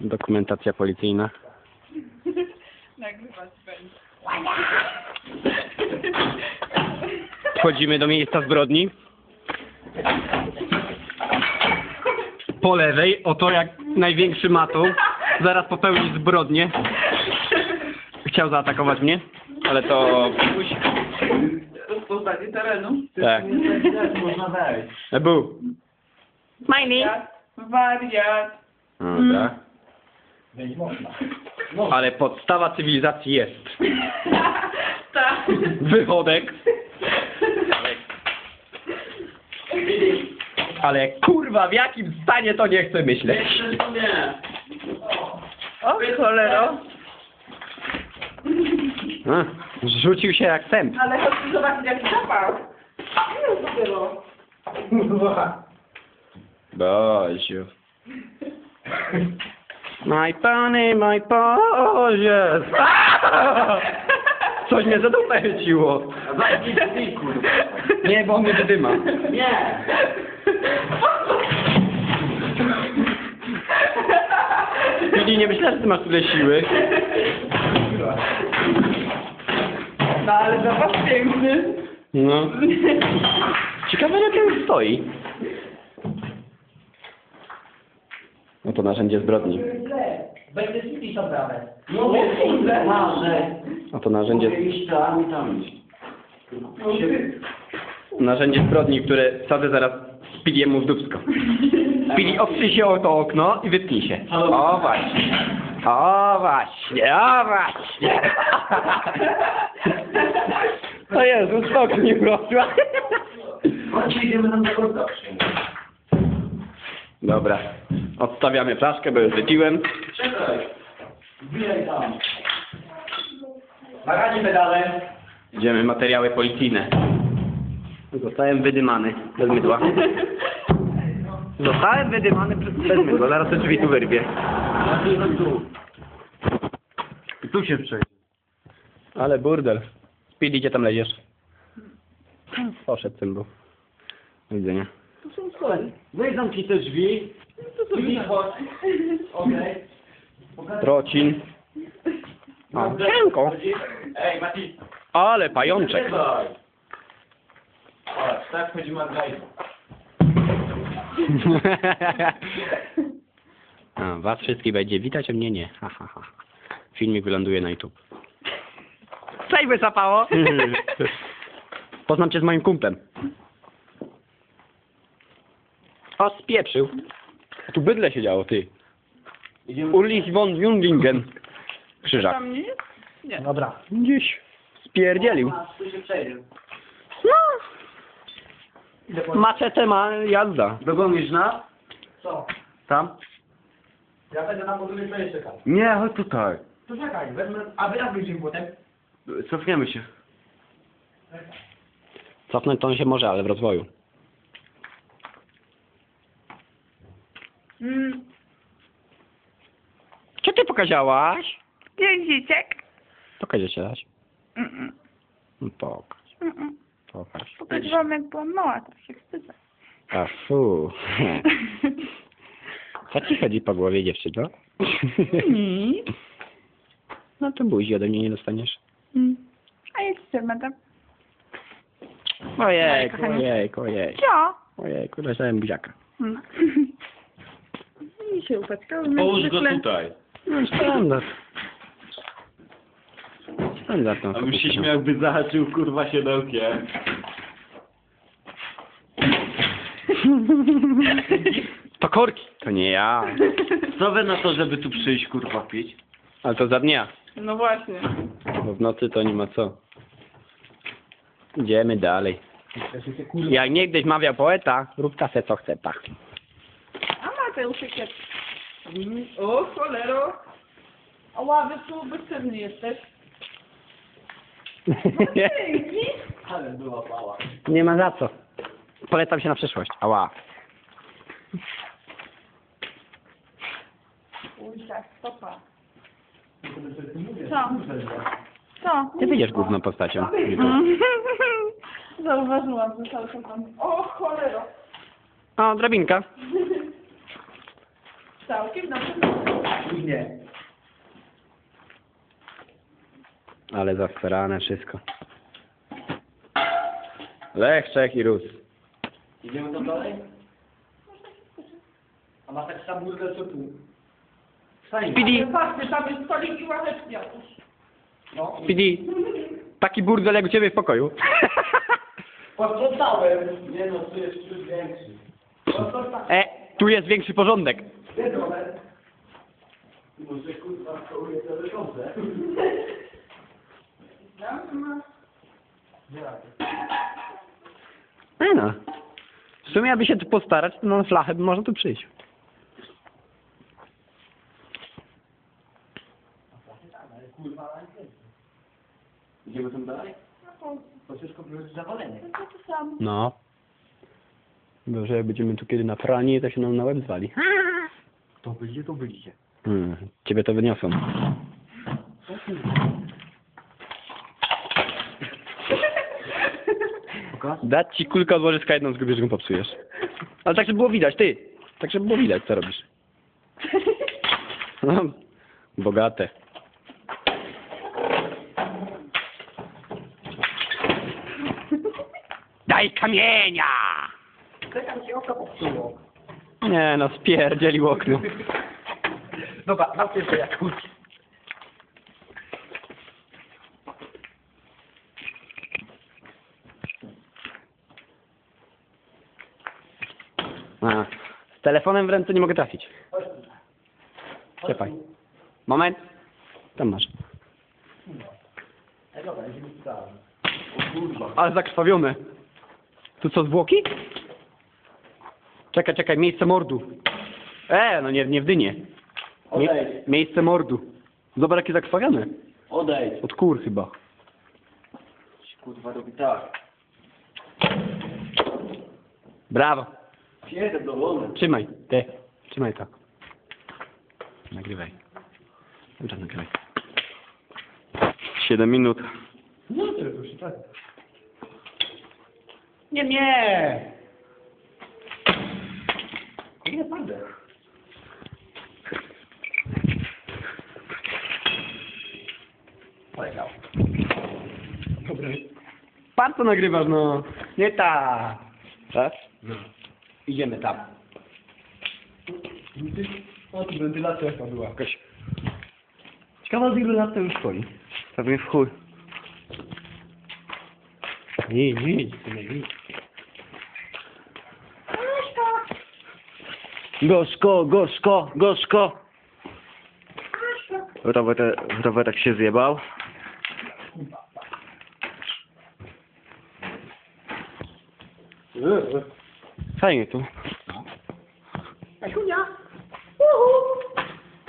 Dokumentacja policyjna. Nagrywać będzie. Wchodzimy do miejsca zbrodni. Po lewej, oto jak największy matu. Zaraz popełni zbrodnię. Chciał zaatakować mnie, ale to... Rozpoznanie terenu. Tak. Można wejść. Był. Smiley. Wariat. Dobra. Wejść można. Ale podstawa cywilizacji jest. Tak. Wychodek. Ale kurwa, w jakim stanie to nie chcę myśleć. O, cholero. A, Rzucił się jak sęp. Ale chodź zobaczyć jaki zapał. Nie już dopiero. Boziu. My pany, my Boże. Coś mnie za dupę chyciło. Zamknij drzwi, kurwa. Nie, bo on mnie wydyma. Nie. Czyli nie myślę, że ty masz tyle siły. No ale zapas piękny. No. Ciekawe, jak ten stoi. No to narzędzie zbrodni. No kurde. A to narzędzie, Mogę iść tam i tam iść. narzędzie zbrodni, które wsadzę zaraz Spiliemu w dupsko. Spili, oprzyj się o to okno i wytnij się. O właśnie. O właśnie, o właśnie. To Jezu, stok mi wrosła. Chodźcie, idziemy tam do końca. Dobra. Odstawiamy flaszkę, bo już wypiłem. Czekaj. Wbijaj tam. Baranie pedale. Idziemy materiały policyjne. Zostałem wydymany bez mydła. Zostałem wydymany bez mydła. Zaraz te drzwi tu wyrwie. I tu się przejdzie. Ale burdel. Speedy, gdzie tam leziesz? Poszedł tym był. Do widzenia. Składy. Weź zamknij te drzwi. Chodź. Okej. Trocin. O, sianko. Ej, Mati. Ale pajączek. Patrz, tak chodzi Margajda. A, was wszystkich będzie witać, a mnie nie. Ha, ha, ha. Filmik wyląduje na YouTube. Cześć wysapało! Poznam cię z moim kumplem. O, spieprzył. A tu bydle siedziało, ty. Ulrich von Jundingen. Krzyżak. Tam nie jest? Nie. Dobra. Gdzieś spierdzielił. Tu się przejdzie. No. Maczetę ma jazda. Dogonisz nas? Co? Tam? Ja będę na module przejść czekał. Nie, chodź tutaj. To czekaj, wezmę... A wy jak będziemy potem? Cofniemy się. Cofnąć to on się może, ale w rozwoju. Mm. Co ty pokazałaś? Pięćdziesiek. Pokażę się dać. Mm-mm. No pokaż, Mm-mm. pokaż. Pokazywałam jak byłam mała, to się wstydzę. A fu. Co ci chodzi po głowie, dziewczyno? Nic. No to buzi ode mnie nie dostaniesz. Mm. A jest się, madam. Ojejku, kochanie. ojejku, ojejku. Co? Ojejku, dostałem buziaka. No. Się upackały. Połóż go tutaj. No standard. Standard no. A bym się śmiał, jakby zahaczył kurwa siodełkiem. To korki. To nie ja. Co wy na to, żeby tu przyjść kurwa pić? Ale to za dnia. No właśnie. Bo w nocy to nie ma co. Idziemy dalej. Jak niegdyś mawiał poeta, rób ta se co chce, tak. A Mateusz jak... Mm. O, cholero. A ławy tu bezcenny jesteś. Dzięki. Ale była mała. nie ma za co. Polecam się na przyszłość. Ała. Ujka, stopa. Co? Co? Ty wyjdziesz główną postacią. Zauważyłam, że cały czas mam... O, cholero. O, drabinka. Całkiem dobrze. Nie. Ale zaskarane wszystko. Lech, Czech i Rus. Idziemy tam dalej? A ma tak sam burger co tu. Speedy, Patrzcie, tam jest stolik i ławeczki jakoś. No. Speedy, taki burdel jak u ciebie w pokoju. Posprzątałem. Nie no, tu jest ciut większy. Posprzątałem. E, tu jest większy porządek. Nie trochę. Może kurwa kołuje te leżące. Ja, ma- E no. W sumie, aby się tu postarać, to na flachę by można tu przyjść. Nie. Idziemy tam dalej? To wszystko jest zawalenie. No. Bo że jak będziemy tu kiedy na pranie, to się nam na łeb zwali. To wyjdzie, to wyjdzie. Hmm, ciebie to wyniosą. Pokaż? Dać ci kulkę od łożyska, jedną zgubisz, ją popsujesz. Ale tak, żeby było widać, ty. Tak, żeby było widać, co robisz. No, bogate. Daj kamienia! Czekam ci oko popsuło. Nie no, spierdzielił okno. Dobra, jeszcze jakąś. A, z telefonem w ręce nie mogę trafić. Czekaj. Moment. Tam masz. Ale zakrwawione. Tu co, zwłoki? Czekaj, czekaj, miejsce mordu. E, no nie, nie w dynie. Mie Odejdź, miejsce mordu. Zobacz, jakie zakrwawione. odejdź. Od kur chyba. Kurwa robi tak. Brawo. Pierdolone. Trzymaj. Ty. Trzymaj tak. Nagrywaj. Dobra, nagrywaj. Siedem minut. No tak. Nie, nie. Nie, będę. Poleciał. Dobra. Pan to nagrywasz, no. Nie ta. Tak? No. Idziemy tam. O, tu wentylacja chyba była jakaś. Ciekawa, z ilu lat to już stoi. Pewnie w chuj. Nie, nie, nie, nie. Gorzko, gorzko, gorzko. Rower, rowerek się zjebał. Fajnie tu. Asunia! Uhu!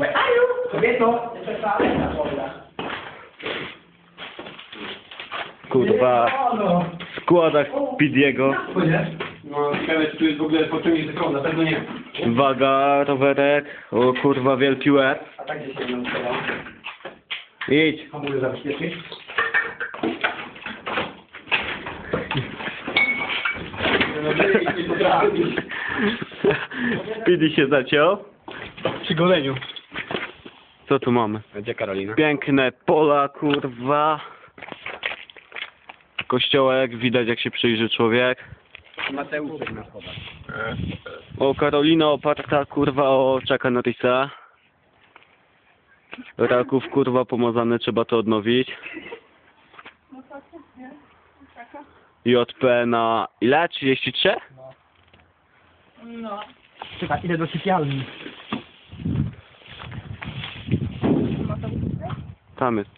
Aju! Kobieto. Kurwa, no. w składach Pidiego. No, ciekawe, czy tu jest w ogóle pociągnie z na pewno nie. Waga, rowerek, o kurwa, wielki łeb. A tak gdzie się? Idź. Hamulec zabezpieczyć. Speedy się zaciął. Przy goleniu. Co tu mamy? Gdzie Karolina? Piękne pola, kurwa. Kościołek, widać jak się przyjrzy człowiek. Mateusz na schodach. O, Karolina oparta, kurwa, o Czaka Norrisa. Raków, kurwa, pomazany, trzeba to odnowić. No tak? JP na ile? 33? No. Czekaj, idę do sypialni. Tam jest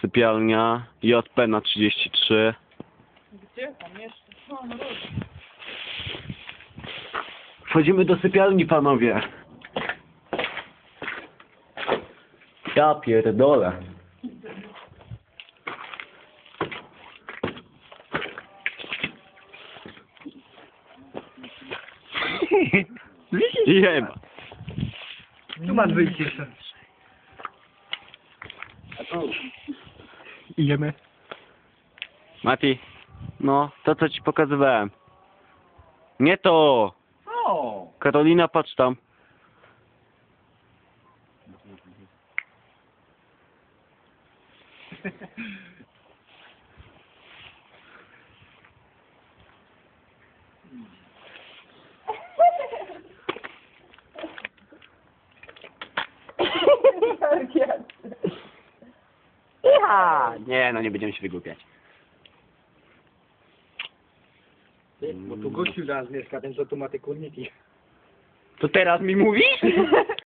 sypialnia. JP na 33. Gdzie tam jeszcze? O, no dobrze. Wchodzimy do sypialni, panowie. Ja pierdolę. Jeba. Tu masz wyjście jeszcze. Idziemy. Mati, no, to co ci pokazywałem. Nie to! Karolina, patrz tam. Ja! Nie, no nie będziemy się wygłupiać. Bo tu gościu zaraz mieszka, ten co tu ma te kurniki. To teraz mi mówisz?